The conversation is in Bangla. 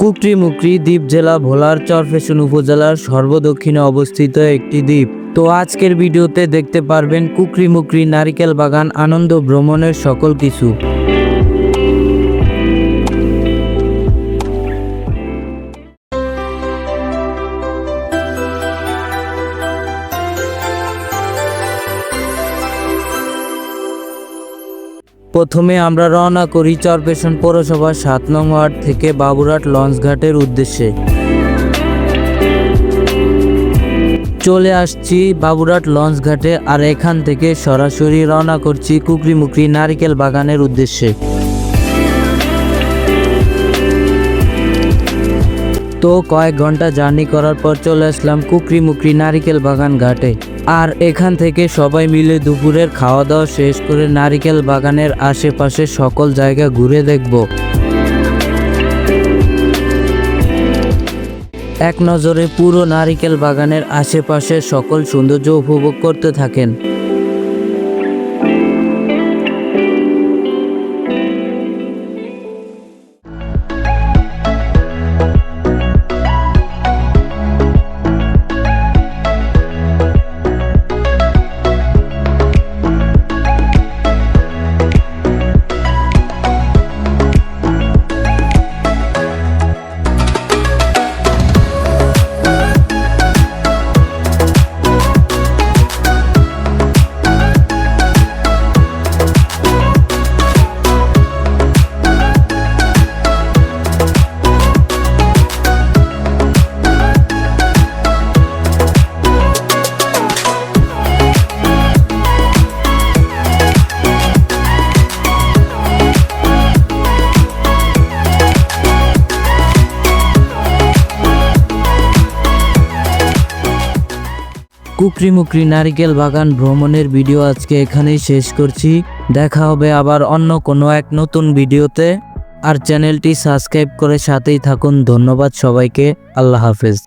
কুকরি মুকরি দ্বীপ জেলা ভোলার চরফেশন উপজেলার সর্বদক্ষিণে অবস্থিত একটি দ্বীপ। তো আজকের ভিডিওতে দেখতে পারবেন কুকরি মুকরি নারিকেল বাগান আনন্দ ভ্রমণের সকল কিছু। প্রথমে আমরা রওনা করি চরপেশন পৌরসভার সাত নং ওয়ার্ড থেকে বাবুরহাট লঞ্চঘাটের উদ্দেশ্যে। চলে আসছি বাবুরহাট লঞ্চঘাটে আর এখান থেকে সরাসরি রওনা করছি কুকরি মুকরি নারিকেল বাগানের উদ্দেশ্যে। তো কয়েক ঘণ্টা জার্নি করার পর চলে আসলাম কুকরি মুকরি নারিকেল বাগান ঘাটে। আর এখান থেকে সবাই মিলে দুপুরের খাওয়া দাওয়া শেষ করে নারিকেল বাগানের আশেপাশে সকল জায়গা ঘুরে দেখব। এক নজরে পুরো নারিকেল বাগানের আশেপাশে সকল সৌন্দর্য উপভোগ করতে থাকেন। কুকরি মুকরি নারিকেল বাগান ভ্রমণের ভিডিও আজকে এখানেই শেষ করছি। দেখা হবে আবার অন্য কোনো এক নতুন ভিডিওতে। আর চ্যানেলটি সাবস্ক্রাইব করে সাথেই থাকুন। ধন্যবাদ সবাইকে। আল্লাহ হাফেজ।